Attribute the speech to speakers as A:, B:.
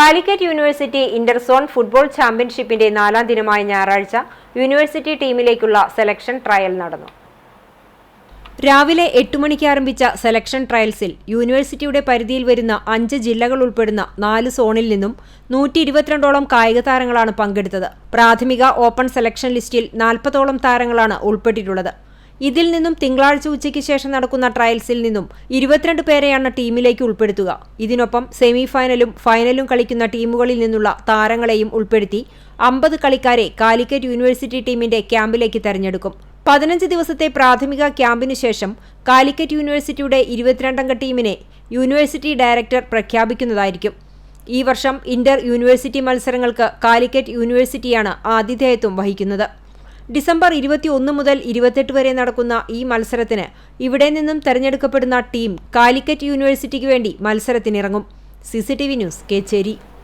A: Calicut university interzone football ചാമ്പ്യൻഷിപ്പിന്റെ നാലാം ദിനമായ ഞായറാഴ്ച യൂണിവേഴ്സിറ്റി ടീമിലേക്കുള്ള സെലക്ഷൻ ട്രയൽ നടന്നു. രാവിലെ എട്ട് മണിക്ക് ആരംഭിച്ച സെലക്ഷൻ ട്രയൽസിൽ യൂണിവേഴ്സിറ്റിയുടെ പരിധിയിൽ വരുന്ന അഞ്ച് ജില്ലകൾ ഉൾപ്പെടുന്ന നാല് സോണിൽ നിന്നും നൂറ്റി ഇരുപത്തിരണ്ടോളം കായിക താരങ്ങളാണ് പങ്കെടുത്തത്. പ്രാഥമിക ഓപ്പൺ സെലക്ഷൻ ലിസ്റ്റിൽ നാൽപ്പതോളം താരങ്ങളാണ് ഉൾപ്പെട്ടിട്ടുള്ളത്. ഇതിൽ നിന്നും തിങ്കളാഴ്ച ഉച്ചയ്ക്ക് ശേഷം നടക്കുന്ന ട്രയൽസിൽ നിന്നും ഇരുപത്തിരണ്ട് പേരെയാണ് ടീമിലേക്ക് ഉൾപ്പെടുത്തുക. ഇതിനൊപ്പം സെമി ഫൈനലും ഫൈനലും കളിക്കുന്ന ടീമുകളിൽ നിന്നുള്ള താരങ്ങളെയും ഉൾപ്പെടുത്തി അമ്പത് കളിക്കാരെ കാലിക്കറ്റ് യൂണിവേഴ്സിറ്റി ടീമിന്റെ ക്യാമ്പിലേക്ക് തെരഞ്ഞെടുക്കും. പതിനഞ്ച് ദിവസത്തെ പ്രാഥമിക ക്യാമ്പിനു ശേഷം കാലിക്കറ്റ് യൂണിവേഴ്സിറ്റിയുടെ ഇരുപത്തിരണ്ടംഗ ടീമിനെ യൂണിവേഴ്സിറ്റി ഡയറക്ടർ പ്രഖ്യാപിക്കുന്നതായിരിക്കും. ഈ വർഷം ഇന്റർ യൂണിവേഴ്സിറ്റി മത്സരങ്ങൾക്ക് കാലിക്കറ്റ് യൂണിവേഴ്സിറ്റിയാണ് ആതിഥേയത്വം വഹിക്കുന്നത്. ഡിസംബർ ഇരുപത്തിയൊന്ന് മുതൽ ഇരുപത്തെട്ട് വരെ നടക്കുന്ന ഈ മത്സരത്തിന് ഇവിടെ നിന്നും തെരഞ്ഞെടുക്കപ്പെടുന്ന ടീം കാലിക്കറ്റ് യൂണിവേഴ്സിറ്റിക്ക് വേണ്ടി മത്സരത്തിനിറങ്ങും. C C T V news Kechery.